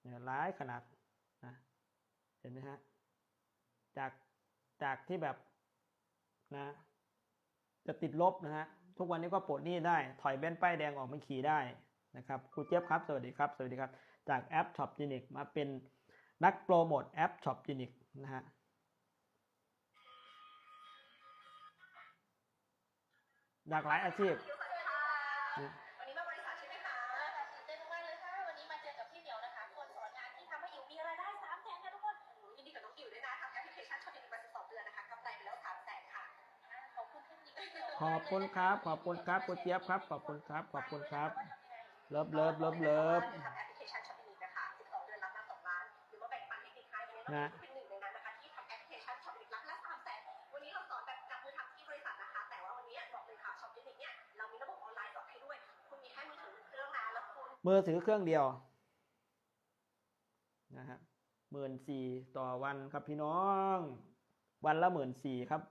เนี่ยร้ายขนาดนะเห็นไหมฮะจากจากที่แบบนะจะติดลบนะฮะทุกวันนี้ก็ปลดหนี้ได้ ถอยเบนป้ายแดงออกมาขี่ได้นะครับครูเจี๊ยบครับ สวัสดีครับ สวัสดีครับ จากแอป Shop g e n i c มาเป็นนักโปรโมทแอป Shop g e n i c นะฮะหลากหลายอาชีพ ขอบคุณครับ ขอบคุณครับครูเจี๊ยบครับ ขอบคุณครับ ขอบคุณครับ เลิฟเลิฟเลิฟเลิฟทำแอปพลิเคชันช็อปเด็กนะคะสิบสองเดือนรับมาสองล้านหรือว่าแบ่งปันเทคนิคให้วันนี้น้องอิ๋วเป็นหนึ่งในนั้นนะคะที่ทำแอปพลิเคชันช็อปเด็กรับละสามแสนวันนี้เราสอนแบบจับมือทำที่บริษัทนะคะ แต่ว่าวันนี้บอกเลยค่ะช็อปเด็กเนี่ยเรามีระบบออนไลน์สอนให้ด้วย คุณมีแค่มือถือหนึ่งเครื่องนะแล้วคุณมือถือเครื่องเดียวนะฮะหมื่นสี่ต่อวันครับพี่น้อง วันละหมื่นสี่ครับ